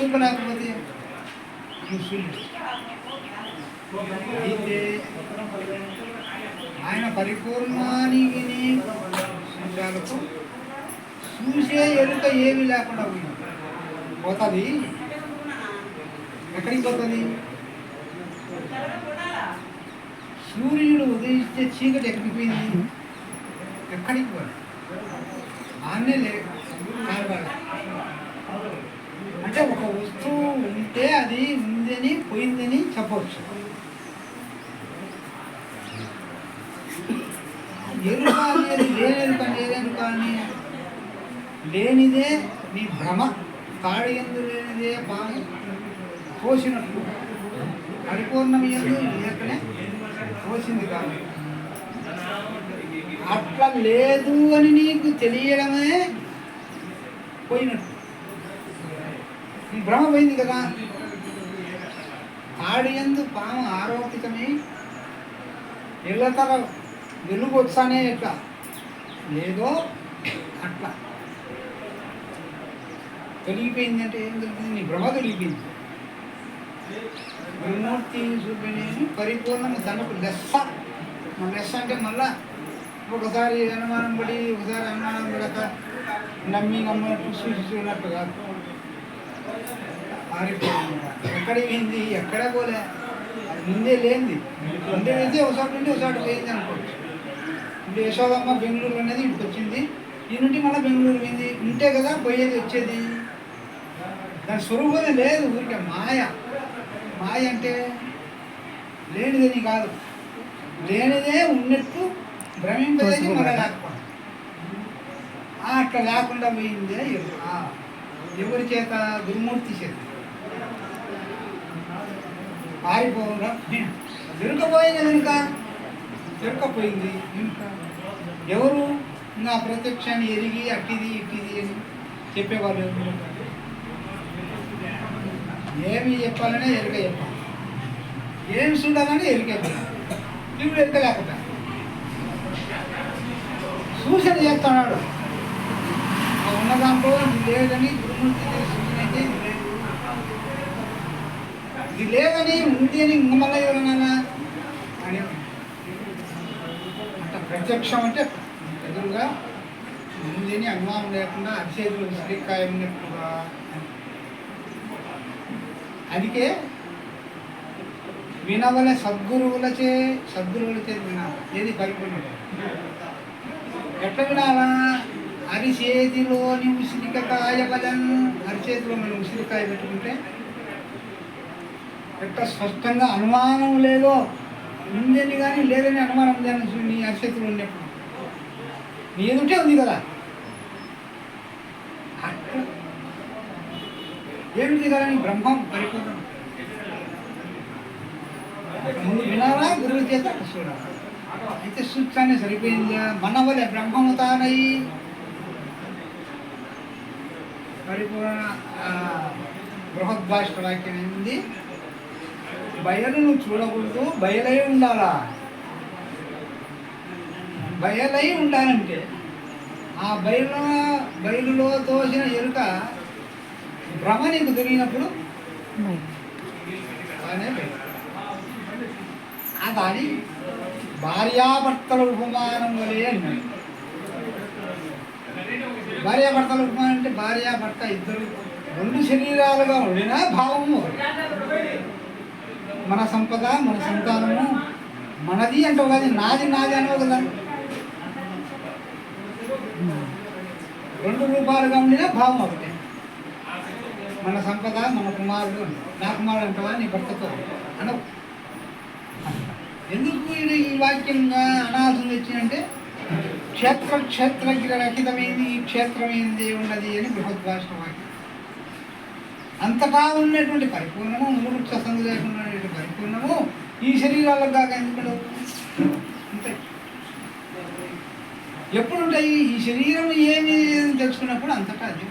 చూడలేకపోతే లేకపోతే అయితే ఆయన పరిపూర్ణానికి సూచాలకు చూసే ఎరుక ఏమీ లేకుండా పోయింది. పోతుంది? ఎక్కడికి పోతుంది? సూర్యుడు ఉదయిస్తే చీకటి ఎక్కడికి పోయింది? ఎక్కడికి పోయింది? ఆన్నే లేదు కనబడాలి. అంటే ఒక వస్తువు ఉంటే అది ఉందని పోయిందని చెప్పవచ్చు ఎరుక అనేది లేనెరుక లేదెరుక అని లేనిదే నీ భ్రమ తాడి ఎందు లేనిదే బాగా పోసినట్లు పరిపూర్ణం ఎందు లేకనే పోసింది కాదు. అట్లా లేదు అని నీకు తెలియడమే పోయినట్టు. భ్రమ పోయింది కదా. ఆడియందు పాము ఆరోపితమై. ఇళ్ళతల వెలుగు వచ్చానే ఎట్లా? లేదో అట్లా. తొలగిపోయింది అంటే ఏం తెలిపింది నీ భ్రమ తొలగిపోయింది. విమూర్తి చూపిణి పరిపూర్ణము తనకు లెస్స. లెస్స అంటే మళ్ళా ఒకసారి అనుమానం పడి ఒకసారి అనుమానం పడక నమ్మి నమ్మినట్టు చూసి చూడనట్టు కాదు. పారిపోయింది ఎక్కడ పోయింది ఎక్కడ పోలే? ముందే లేనిది. ముందే వెళ్తే ఒకసారి నుండి ఒకసారి పోయింది అనుకోవచ్చు ఇప్పుడు యశోదమ్మ బెంగళూరు అనేది ఇటు వచ్చింది. ఈ నుండి మళ్ళీ బెంగళూరు పోయింది. ఉంటే కదా పోయేది వచ్చేది. దాని స్వరూపమే లేదు ఊరికే మాయ. మాయ అంటే లేనిదని కాదు. లేనిదే ఉన్నట్టు భ్రమింపదని మన లేకపోవడం అట్లా లేకుండా పోయిందే. ఎవరి? చేత గురుమూర్తి చేత? ఆరిపోవుగా దొరకపోయింది కనుక? దొరకపోయింది. ఇంకా ఎవరు? నా ప్రత్యక్షాన్ని ఎరిగి అట్టిది ఇట్టిది అని చెప్పేవాళ్ళు ఏమి చెప్పాలనే ఎరుక చెప్పాలి. ఏమి చూడాలనే ఎరుక చెప్పాలి. ఇప్పుడు ఎరుక లేకపోతే. సూచన చేస్తున్నాడు ఉన్న దాంట్లో లేదని గురుమూర్తి తెలుసు అయితే ఇది లేదు ఇది లేదని ఉంది అని ఇంక మళ్ళీ ఎవరన్నా అని అంత ప్రత్యక్షం అంటే ఎదురుగా ఉందని అనుమానం లేకుండా అరిచేతులు శ్రీకాయ ఉన్నట్టుగా అందుకే వినవలే సద్గురువులచే సద్గురువులచే వినాలి ఏది పరిపూర్ణుడు? ఎట్లా వినాలా? అరిచేతిలోని ఉసిరికాయ బలం అరిచేతిలో మనం ఉసిరికాయ పెట్టుకుంటే ఎట్ట స్పష్టంగా అనుమానం లేదో ఉందని కానీ లేదని అనుమానం ఉందని నీ అరిచేతిలో ఉన్నప్పుడు. నీ ఎదుటే ఉంది కదా. అట్లా. ఏమిటి కదా నీ బ్రహ్మం పరిపూర్ణం. ముందు వినాలా? గురువు చేత చూడాలి? అయితే సూత్రాన్ని సరిపోయింది? మన వలె బ్రహ్మము పరిపూర్ణ ఆ, బృహద్భాష వాక్యం ఏంది? బయలును చూడకూడదు బయలై ఉండాలా? బయలై ఉండాలంటే ఆ బయలు బయలులో తోసిన ఎరుక భ్రమ నీకు దొరికినప్పుడు ఆ దాని భార్యాభర్తల ఉపమానం వలె అన్నాడు భార్యాభర్తల ఉపమానం అంటే భార్యాభర్త ఇద్దరు రెండు శరీరాలుగా ఉండినా భావము మన సంపద మన సంతానము మనది అంటావు ఒకది నాది నాది అనవు కదా రెండు రూపాలుగా ఉండినా భావం ఒకటే. మన సంపద మన కుమారుడు నా కుమారుడు అంటావా? నీ భర్తతో అనవు ఎందుకు ఇది ఈ వాక్యంగా అనాల్సి వచ్చిందంటే క్షేత్ర క్షేత్రజ్ఞ రహితమైంది ఈ క్షేత్రమైంది ఉన్నది అని బృహద్భాష వాక్యం. అంతటా ఉన్నటువంటి పరిపూర్ణము మూడు సందు లేకుండా ఉన్నటువంటి ఈ శరీరాలకు కాక ఎందుకు ఉంటాయి ఎప్పుడు ఉంటాయి ఈ శరీరం ఏమి తెలుసుకున్నప్పుడు అంతటా అది.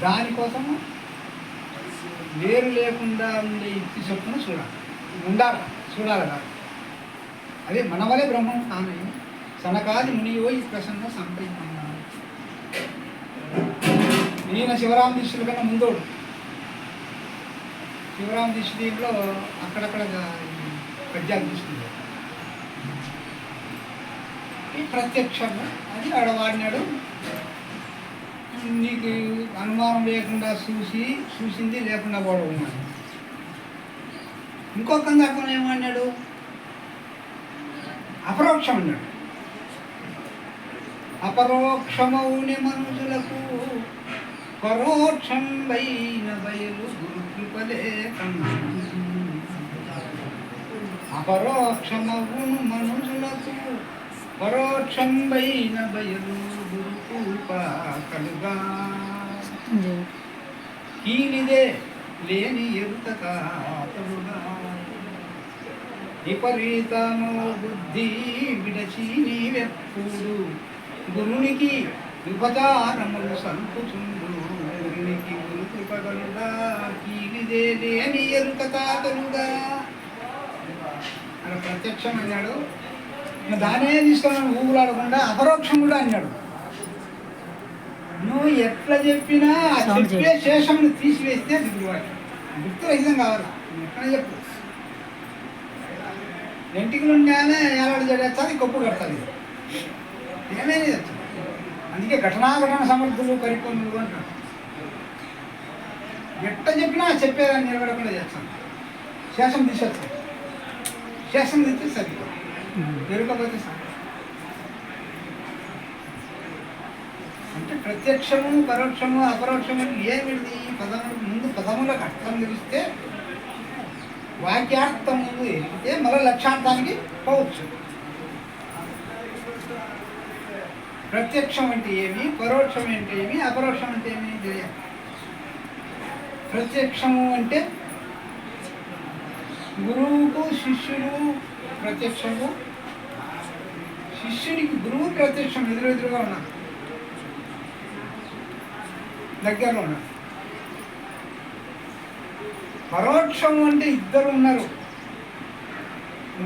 దానికోసము వేరు లేకుండా ఉండే యుక్తి చొప్పున చూడాలి. ఉండాలి. చూడాలి కాదు అదే మన వలే బ్రహ్మం కానయ్య సనకాది మునియో ఈ ప్రసన్న సంపన్నాడు నేను శివరామ కన్నా ముందోడు. శివరామ దీక్ష అక్కడక్కడ పద్యాలు తీసుకుంటారు ఈ ప్రత్యక్షంగా అది ఆడవాడినాడు. నీకు అనుమానం లేకుండా చూసి చూసింది లేకుండా కూడా ఉన్నాడు. ఇంకొక సందర్భంలో ఏమన్నాడు? అపరోక్షం అన్నాడు అపరోక్షమౌని మనుషులకు పరోక్షం వైన బయలు అపరోక్షమవును మనుషులకు పరోక్షం వైన బయలు కలుగా. కీలిదే లేని ఎరుక కాతలుగా విపరీతము బుద్ధి విడచి నీవెప్పుడు గురునికి విపచారములు సంకుచుండు గురునికి గురు కృపగలుగా కీలిదే లేని ఎరుక తాతలుగా అక్కడ ప్రత్యక్షం అన్నాడు. దానే తీసుకొని ఊగులాడకుండా అపరోక్షం కూడా అన్నాడు. నువ్వు ఎట్లా చెప్పినా ఆ చెప్పే శేషమును తీసివేస్తే అది గురువాడు గుర్తు రహితం కావాలి? ఎక్కడ చెప్పు? వెంటికలు ఉండాలే ఏలాడు జడేస్తుంది కొప్పు కడుతుంది. ఏమేమి అందుకే ఘటనాఘటన సమర్థులు పరిపూర్ణులు అంటారు. ఎట్ట చెప్పినా చెప్పేదాన్ని నిలబడకుండా చేస్తాను. శేషం తీసేస్తాను. శేషం తీస్తే సరిగ్గా పెరగకపోతే అంటే ప్రత్యక్షము పరోక్షము అపరోక్షము ఏమిటి? పదము ముందు పదములకు అర్థం తెలిస్తే వాక్యార్థము ఎరిగితే మరో లక్ష్యార్థానికి పోవచ్చు. ప్రత్యక్షం అంటే ఏమి? పరోక్షం అంటే ఏమి? అపరోక్షం అంటే ఏమి? తెలియాలి ప్రత్యక్షము అంటే గురువుకు శిష్యుడు ప్రత్యక్షము. శిష్యుడికి గురువు ప్రత్యక్షం ఎదురెదురుగా ఉన్నారు దగ్గరలో ఉన్నారు పరోక్షం అంటే ఇద్దరు ఉన్నారు.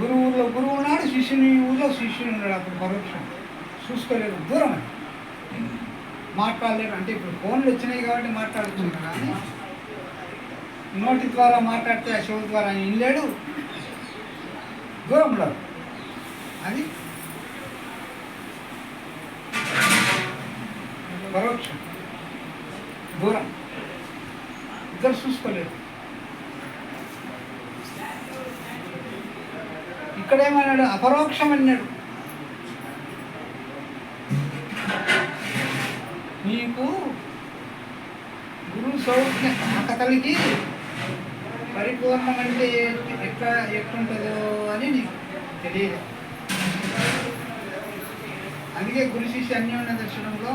గురువులో గురువు ఉన్నాడు శిష్యుని ఊళ్ళో శిష్యుడు ఉన్నాడు. అప్పుడు పరోక్షం. చూసుకోలేరు దూరం మాట్లాడలేరు అంటే ఇప్పుడు ఫోన్లు వచ్చినాయి కాబట్టి మాట్లాడుతున్నారు కానీ నోటి ద్వారా మాట్లాడితే ఆ చెవుల ద్వారా వినలేడు. దూరంలో అది పరోక్షం. దూరం. ఇద్దరు చూసుకోలేదు. ఇక్కడేమన్నాడు? అపరోక్షం అన్నాడు. నీకు గురువు సౌజ్ఞ కాకతలికి పరిపూర్ణం అంటే ఎట్లా ఎట్లుంటుందో అని నీకు తెలియదు. అందుకే గురు శిష్య అన్యోన్య దర్శనంలో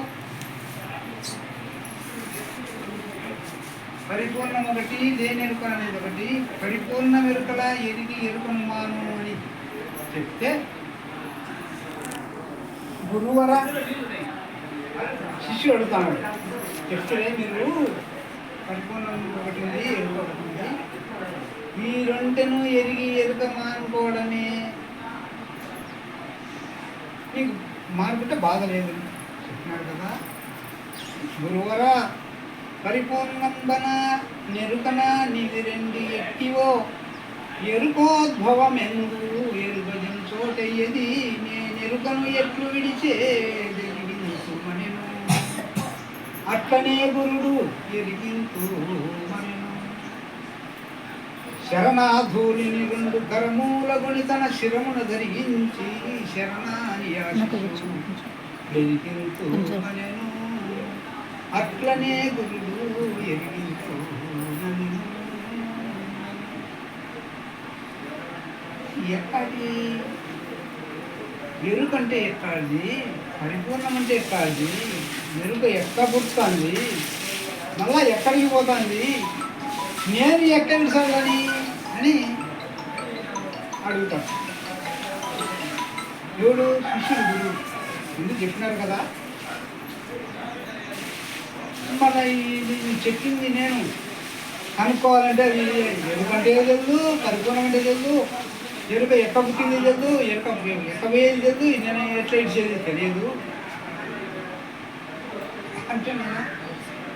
పరిపూర్ణం ఒకటి దేని ఎరుక అనేది ఒకటి పరిపూర్ణ ఎరుకల ఎరిగి ఎరుకను మాను అని చెప్తే గురువర శిష్యుడు అడుగుతాను చెప్తే మీరు పరిపూర్ణం ఒకటి ఉంది ఎరుక ఒకటి ఈ రెండును ఎరిగి ఎరుక మానుకోవడమే. నీకు మానుకుంటే బాధ లేదు. చెప్పినాడు కదా. గురువరా పరిపూర్ణంబన నెరుకన నీది రెండు ఎట్టివో ఎరుకోద్భవమెందు ఎరుగజం చోటయ్యది. నేనెరుకను ఎట్లు విడిచే మనెను అట్లనే గురుడు ఎరిగింతు శరణాధూలిని రెండు కరమూల గుని తన శిరమున ధరించి శరణాని అట్లనే గురుడు నన్ను. ఎక్కడి ఎరుకంటే ఎక్కడిది? పరిపూర్ణం అంటే ఎక్కడిది? ఎరుక ఎక్కడ పుడుతుంది? మళ్ళా ఎక్కడికి పోతుంది? నేను ఎక్కడ విడిచాలని అని అడుగుతాడు ఎవడు శిష్యుడు గురువు ముందు చెప్పినారు కదా. మరి ఇది చెప్పింది నేను కనుక్కోవాలంటే అది ఎరుకంటే తెలియదు కనుక్కోవాలంటే అంటే తెలియదు ఎరుక ఎక్క పుట్టింది తెలియదు ఎరుక ఎక్క పోయేది తెలియదు నేను ఎట్లా ఇచ్చేది తెలియదు అంటే నేను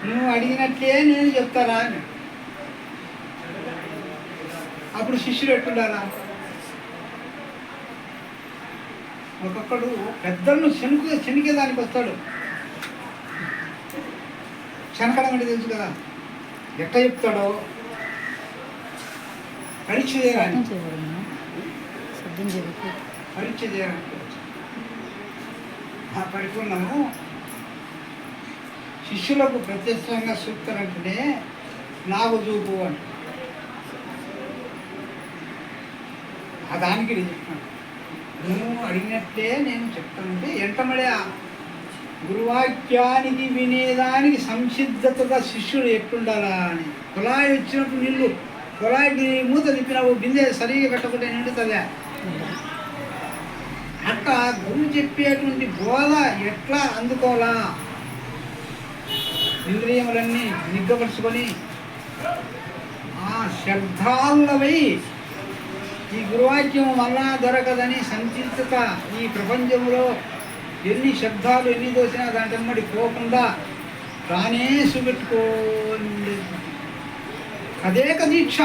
నువ్వు అడిగినట్లే నేను చెప్తారా అని. అప్పుడు శిష్యుడు ఎట్టుండాలా ఒక్కొక్కడు పెద్దలను శనుకు శనికేదానికి వస్తాడు. శనకడం అంటే తెలుసు కదా? ఎట్లా చెప్తాడో? పరీక్ష చేయాలి పరీక్ష చేయాలి ఆ పరిపూర్ణము శిష్యులకు ప్రత్యక్షంగా సూక్తారంటేనే నాకు చూపు అని ఆ దానికి నేను చెప్తాను నువ్వు అడిగినట్టే నేను చెప్తానంటే ఎంటమడే గురువాక్యానికి వినేదానికి సంసిద్ధతగా శిష్యుడు ఎట్టుండాలా అని. కుళాయి వచ్చినప్పుడు నీళ్ళు కులాయికి మూత నిప్పినావు బిందె సరిగా కట్టకుండా నిండుతుందా? అట్లా గురువు చెప్పేటువంటి బోధ ఎట్లా అందుకోవాలా? ఇంద్రియములన్నీ నిగ్గపరుచుకొని ఆ శబ్దాలవై ఈ గురువాక్యం వల్ల దొరకదని సంచిత ఈ ప్రపంచంలో ఎన్ని శబ్దాలు ఎన్ని దోసినా దాంటమ్మడి పోకుండా తానే చూపెట్టుకోండి అదేక దీక్ష?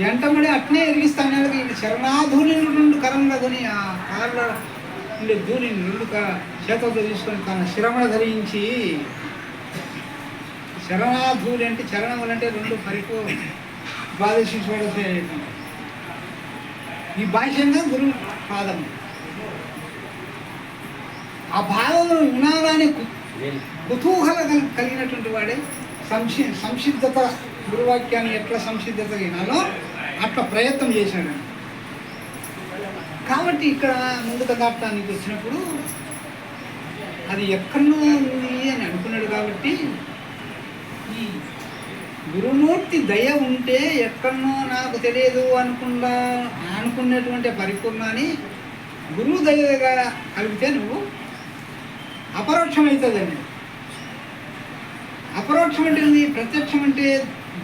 ఎంటమడి అట్నే ఎరిగిస్తాను ఈ శరణాధూని రెండు కరంగదని ఆ కార్ల ఉండే ధూళిని రెండు క- చేతులతో తీసుకొని తన శిరమణ ధరించి శరణాధూలి అంటే చరణములు అంటే రెండు పరిపూ ద్వాదశిశ్వర ఈ భాష్యంగా గురువు పాదం. ఆ భావంలో వినాలని కు- కుతూహల కలిగినటువంటి వాడే సంశి సంసిద్ధత గురువాక్యాన్ని ఎట్లా సంసిద్ధత వినాలో అట్లా ప్రయత్నం చేశాడు. కాబట్టి ఇక్కడ ముందుకు దాటానికి వచ్చినప్పుడు అది ఎక్కడో ఉంది అని అనుకున్నాడు కాబట్టి ఈ గురుమూర్తి దయ ఉంటే ఎక్కడనో నాకు తెలియదు అనుకున్నా అనుకునేటువంటి పరిపూర్ణాన్ని గురువు దయగా కలిపితే నువ్వు అపరోక్షమవుతుందండి. అపరోక్షం అంటే ప్రత్యక్షం అంటే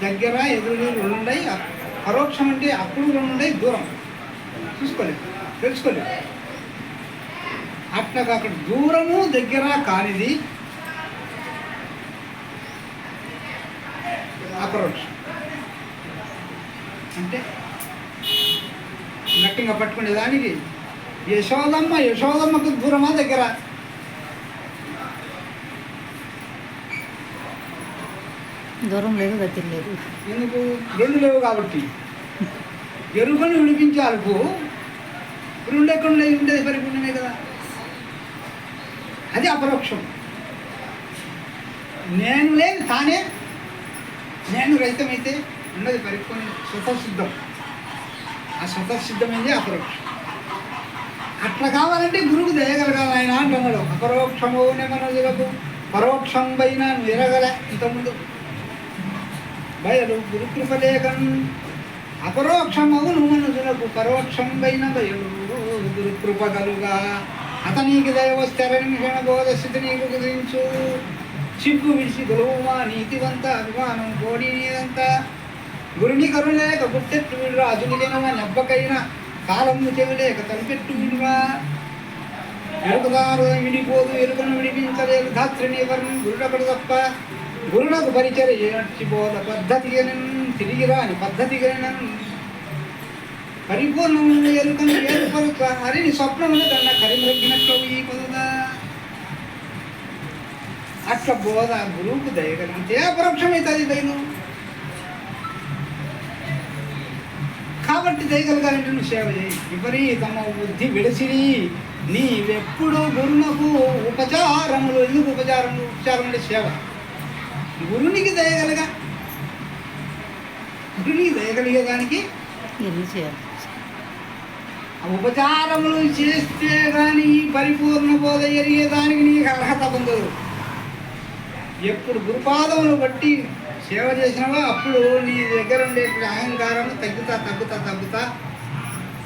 దగ్గర ఎదురు రెండు ఉన్నాయి పరోక్షం అంటే అప్పుడు రెండు ఉన్నాయి దూరం. చూసుకోలేదు తెలుసుకోలేదు. అట్లా అక్కడ దూరము దగ్గర కానిది అపరోక్షం అంటే గట్టిగా పట్టుకునే దానికి యశోదమ్మ యశోదమ్మకు దూరమా దగ్గర? దూరం లేదు దగ్గర లేదు. ఎందుకు? రెండు లేవు కాబట్టి. ఎరుకని విడిపించే అలుపు రెండు ఎక్కడ ఉండేది పరిపూర్ణమే కదా. అది అపరోక్షం. నేను లేని తానే నేను రహితమైతే ఉన్నది పరిపూర్ణ స్వతసిద్ధం ఆ స్వతసిద్ధమైంది అపరోక్షం అట్లా కావాలంటే గురువుకు దయగలగాలి ఆయన అంటున్నాడు. మన మనజులకు పరోక్షం పైన నువ్వు ఎరగల ఇంతకుముందు బయలు గురుకృపలేకం అపరోక్షమగు నుమనుజులకు పరోక్షం పైన బయలు గురుకృపగలుగా అతనికి దయవస్తరని క్షణబోధ స్థితి నీకు గురించు సిగ్గు విడిచి గొలువుమా నీతివంత అభిమానం కోడి నీదంత గురుని కరులేక గుట్టెట్టు విడు రాజునికైన నెబ్బకైన కాలము చెవిలేక తలపెట్టు విడురా ఎరుకదారు విడిపోదు ఎరుకను విడిపించలేదు ధాత్రిని వర్ణం గురుడొకడు తప్ప గురుడకు పరిచర్య బోధ పద్ధతిగా తిరిగి రాని పద్ధతిగా పరిపూర్ణమైన ఎరుకను ఏర్పరుక హరిని స్వప్నములు కన్నా కరిమృగినట్లు ఈ పొందుదా అట్లా బోధ గురువుకు దయగలిగితే అపరోక్షమవుతుంది దైవం. కాబట్టి దయగలగాలంటే నువ్వు సేవ చేయి. విపరీతమ బుద్ధి విడసిరి నీవెప్పుడు గురునకు ఉపచారములు ఎందుకు ఉపచారములు ఉపచారం అంటే సేవ. గురునికి దయగలగా. గురునికి దయగలిగేదానికి ఉపచారములు చేస్తే కానీ పరిపూర్ణ బోధ ఎరిగేదానికి నీకు అర్హత పొందదు ఎప్పుడు గురుపాదమును బట్టి సేవ చేసినవా? అప్పుడు నీ దగ్గర ఉండే అహంకారం తగ్గుతా తగ్గుతా తగ్గుతా.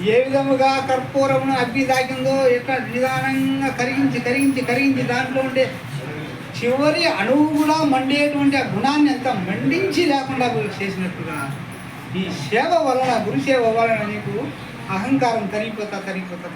ఏ విధముగా కర్పూరమును అగ్ని తాకిందో ఎట్లా నిదానంగా కరిగించి కరిగించి కరిగించి దాంట్లో ఉండే చివరి అణువు కూడా మండేటువంటి ఆ గుణాన్ని ఎంత మండించి లేకుండా చేసినట్టుగా ఈ సేవ వలన గురు సేవ వలన నీకు అహంకారం తరిగిపోతా తరిగిపోతా